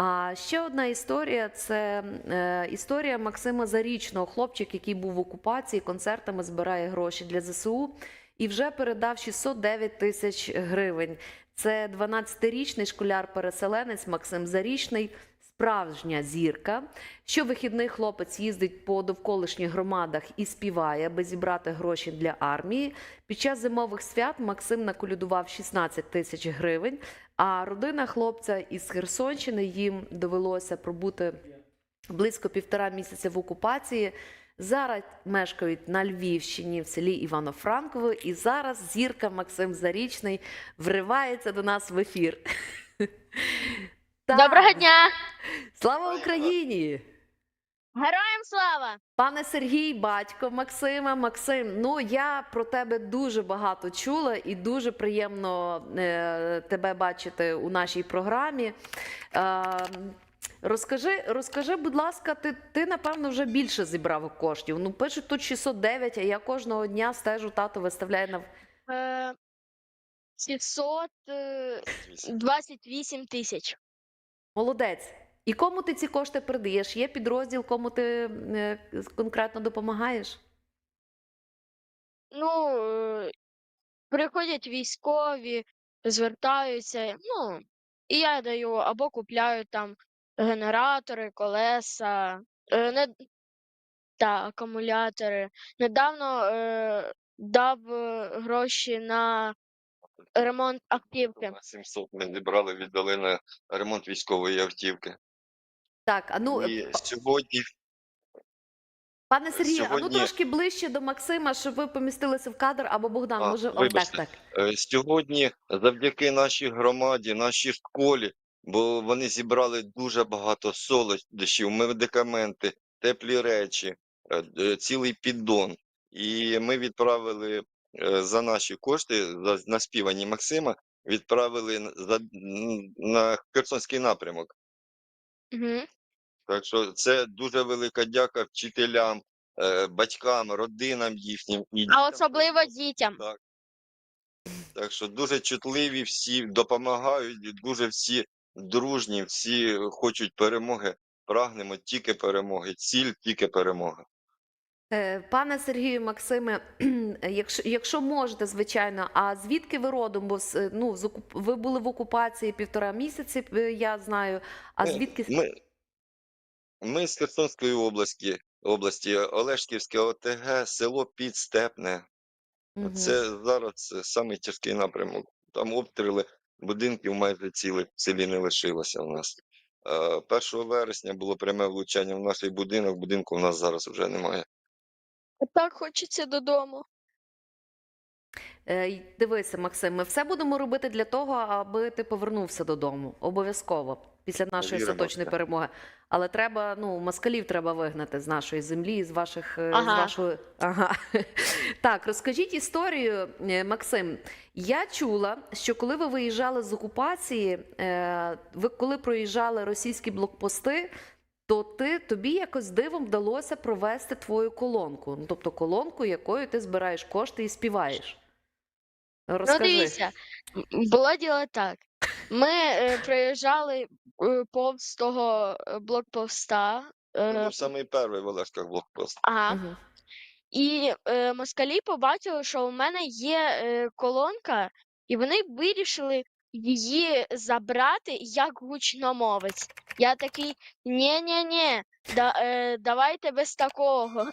А ще одна історія це е, історія Максима Зарічного, хлопчик, який був в окупації, концертами збирає гроші для ЗСУ і вже передав 609 тисяч гривень. Це 12-річний школяр-переселенець Максим Зарічний, справжня зірка. Щовихідних хлопець їздить по довколишніх громадах і співає, аби зібрати гроші для армії. Під час зимових свят Максим наколюдував 16 тисяч гривень. А родина хлопця із Херсонщини їм довелося пробути близько півтора місяця в окупації. Зараз мешкають на Львівщині в селі Івано-Франково, і зараз зірка Максим Зарічний вривається до нас в ефір. Так. Доброго дня! Слава Україні! Героям слава! Пане Сергій, батько Максима, Максим, ну я про тебе дуже багато чула і дуже приємно е, тебе бачити у нашій програмі. Е, розкажи, розкажи, будь ласка, ти, ти напевно вже більше зібрав коштів. Ну, пишуть тут 609, а я кожного дня стежу, тато виставляє на Е, 728 тисяч. Молодець. І кому ти ці кошти передаєш? Є підрозділ, кому ти е, конкретно допомагаєш? Ну, е, приходять військові, звертаються, ну, і я даю або купляю там генератори, колеса, е, не, та, акумулятори. Недавно е, дав гроші на ремонт автівки. На 700 ми зібрали, віддали на ремонт військової автівки. Так, а ну І сьогодні Пане Сергію, а ну трошки ближче до Максима, щоб ви помістилися в кадр, або Богдан, А, може, О, так, так. Е, Сьогодні, завдяки нашій громаді, нашій школі, бо вони зібрали дуже багато солодощів, медикаменти, теплі речі, е, е, цілий піддон. І ми відправили е, за наші кошти, за наспівані Максима, відправили на- за, на Херсонський напрямок. Угу. Так що це дуже велика дяка вчителям, е, батькам, родинам їхнім. І А особливо дітям. Так. Так що дуже чутливі всі допомагають, дуже всі дружні, всі хочуть перемоги. Прагнемо тільки перемоги, ціль тільки перемога. Е, Пане Сергію, Максиме, якщо, якщо можете, звичайно, а звідки ви родом? Бо ну, ви були в окупації півтора місяці, е, я знаю. А звідки Ми, ми з Херсонської області, області Олешківське ОТГ, село Підстепне. Мгм. Це зараз це самий тяжкий напрямок. Там обстріли будинків майже цілих в селі не лишилося у нас. Е, 1 вересня було пряме влучання в наш будинок, будинку в нас зараз вже немає. Так хочеться додому. Е, Дивися, Максим, ми все будемо робити для того, аби ти повернувся додому. Обов'язково після нашої Віримо остаточної перемоги. Але треба, ну, москалів треба вигнати з нашої землі, з ваших е, з вашої. Ага. Так, розкажіть історію, е, Максим. Я чула, що коли ви виїжджали з окупації, е, ви коли проїжджали російські блокпости. То ти тобі якось дивом вдалося провести твою колонку, ну тобто колонку, якою ти збираєш кошти і співаєш. Розкажи. Ну, дивіться, було діло так. Ми е, проїжджали е, повз того е, блокпоста. Е, був самий перший в Олешках блокпост. ага. Мгм. І е, москалі побачили, що у мене є е, колонка, і вони вирішили її забрати як гучномовець. Я такий ні-ні-ні, да, е, давайте без такого.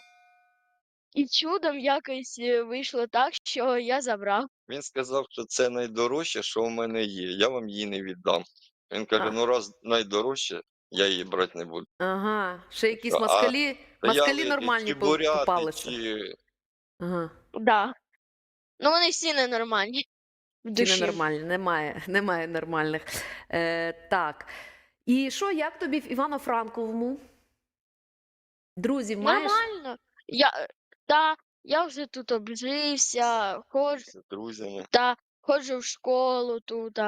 І чудом якось е, вийшло так, що я забрав. Він сказав, що це найдорожче, що в мене є. Я вам її не віддам. Він каже: А. ну раз найдорожче, я її брати не буду. Ага, ще якісь А москалі, москалі Стояли нормальні буряти, Ага, Да. Ну, вони всі ненормальні. Душі. ненормальні, немає, немає нормальних. Е, так. І що, як тобі в Івано-Франковому? Друзів маєш? Нормально. Я, та, я вже тут обжився, ходжу, з друзями. та, ходжу в школу тут,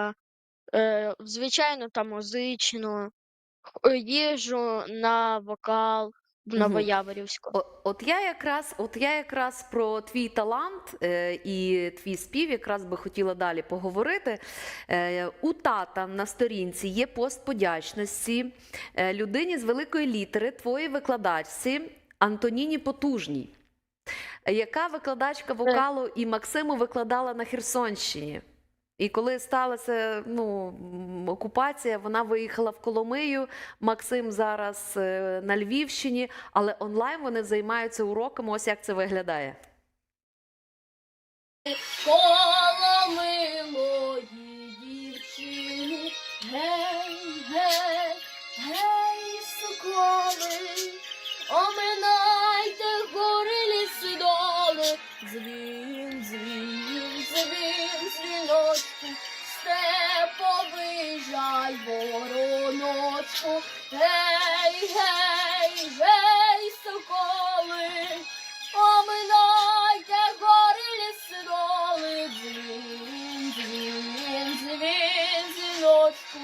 е, звичайно, там музично, їжджу на вокал, в Новояворівську. О- От я якраз, от я якраз про твій талант е, і твій спів якраз би хотіла далі поговорити. Е, у тата на сторінці є пост подячності е, людині з великої літери, твоїй викладачці Антоніні Потужній, е, яка викладачка вокалу і Максиму викладала на Херсонщині. І коли сталася ну, окупація, вона виїхала в Коломию. Максим зараз е, на Львівщині, але онлайн вони займаються уроками. Ось як це виглядає. Коло милої дівчини, гей, гей, гей, соколи, оминайте гори ліси доли, дзвін, дзвін, дзвіночку, степовий вороночку, гей, гей, гей, соколи, Оминайте гори ліси доли, дзвін, дзвін, дзвін, дзвіночку,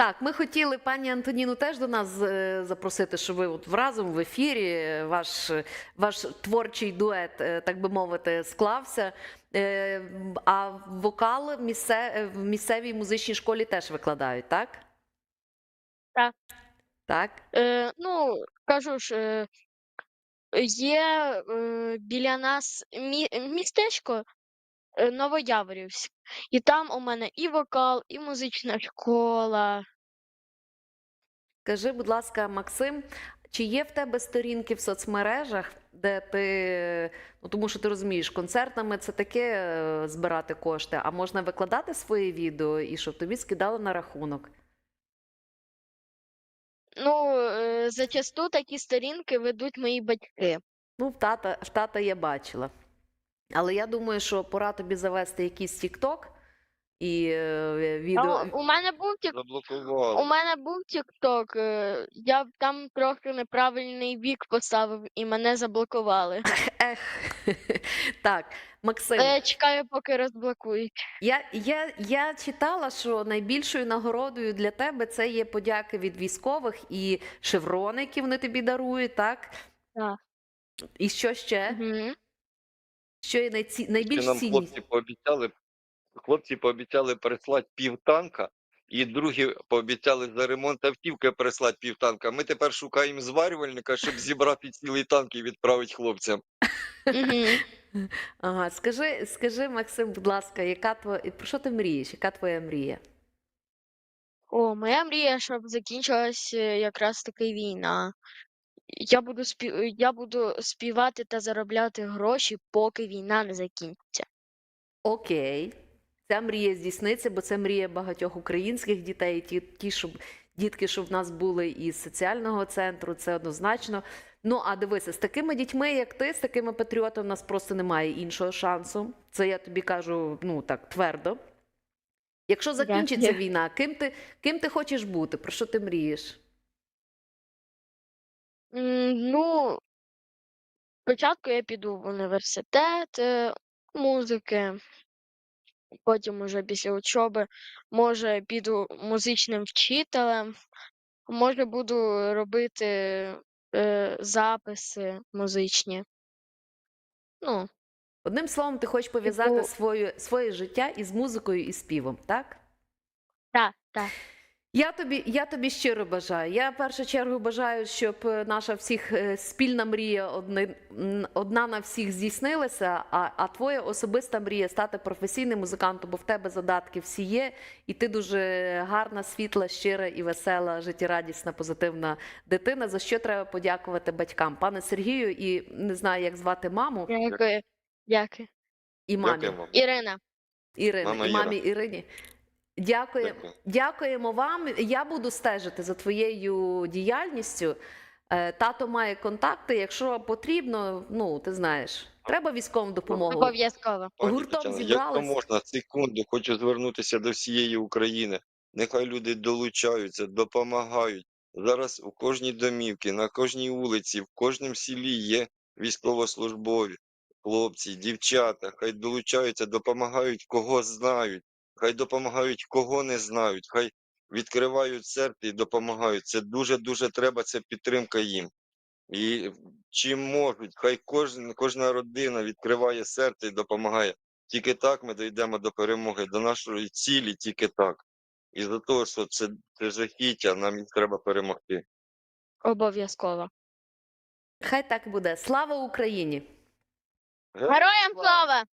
Так, ми хотіли пані Антоніну теж до нас е, запросити, щоб ви от разом в ефірі е, ваш, е, ваш творчий дует, так би мовити, склався. А вокал в місцевій музичній школі теж викладають, так? Так. Так. Е, ну, кажу ж, є е, біля нас мі, містечко Новояворівськ, і там у мене і вокал, і музична школа. Скажи, будь ласка, Максим, чи є в тебе сторінки в соцмережах, де ти, ну тому що ти розумієш, концертами це таке е, збирати кошти, а можна викладати свої відео і щоб тобі скидали на рахунок? Ну, е, зачасту такі сторінки ведуть мої батьки. Ну, в тата, в тата я бачила. Але я думаю, що пора тобі завести якийсь TikTok і е, відео. А, у мене був тік, у Заблокували. мене був TikTok, е, я там трохи неправильний вік поставив і мене заблокували. Ех. Так, Максим. Я чекаю, поки розблокують. Я, я, я читала, що найбільшою нагородою для тебе це є подяки від військових і шеврони, які вони тобі дарують, так? Так. І що ще? Мгм. Що є найці... Найбільш нам цінність? хлопці пообіцяли, хлопці пообіцяли переслати пів танка, і другі пообіцяли за ремонт автівки переслати пів танка. Ми тепер шукаємо зварювальника, щоб зібрати цілий танк і відправити хлопцям. Ага, скажи, скажи, Максим, будь ласка, яка твоя про що ти мрієш? Яка твоя мрія? О, моя мрія, щоб закінчилась е, якраз таки війна. Я буду спів... я буду співати та заробляти гроші, поки війна не закінчиться. Окей, ця мрія здійсниться, бо це мрія багатьох українських дітей. Ті, ті щоб дітки, що в нас були із соціального центру, це однозначно. Ну а дивися, з такими дітьми, як ти, з такими патріотами, в нас просто немає іншого шансу. Це я тобі кажу, ну так твердо. Якщо закінчиться Дякую. війна, ким ти, ким ти хочеш бути? Про що ти мрієш? М, Ну, спочатку я піду в університет е, музики, потім уже після учоби, може, піду музичним вчителем, може, буду робити е, записи музичні. Ну, Одним словом, ти хочеш пов'язати Типу- своє, своє життя із музикою і співом, так? так, так. Я тобі, я тобі щиро бажаю. Я в першу чергу бажаю, щоб е, наша всіх е, спільна мрія одни, одна на всіх здійснилася, а, а твоя особиста мрія стати професійним музикантом, бо в тебе задатки всі є, і ти дуже гарна, світла, щира і весела, життєрадісна, позитивна дитина. За що треба подякувати батькам, пане Сергію, і не знаю, як звати маму Дякую. Дякую. і мамі Дякуємо. Ірина. Ірини, Мама і мамі Ірині. Дякую. Дякую. Дякуємо вам. Я буду стежити за твоєю діяльністю. Е, Тато має контакти. Якщо потрібно, ну ти знаєш, треба військову допомогу. Обов'язково. Гуртом. Якщо можна, секунду, хочу звернутися до всієї України. Нехай люди долучаються, допомагають. Зараз у кожній домівці, на кожній вулиці, в кожному селі є військовослужбові, хлопці, дівчата. Хай долучаються, допомагають, кого знають, хай допомагають, кого не знають, хай відкривають серце і допомагають. Це дуже-дуже треба, це підтримка їм. І чим можуть, хай кожен, кожна родина відкриває серце і допомагає. Тільки так ми дійдемо до перемоги, до нашої цілі, тільки так. І за того, що це, це жахіття, нам треба перемогти. Обов'язково. Хай так буде. Слава Україні! Героям слава!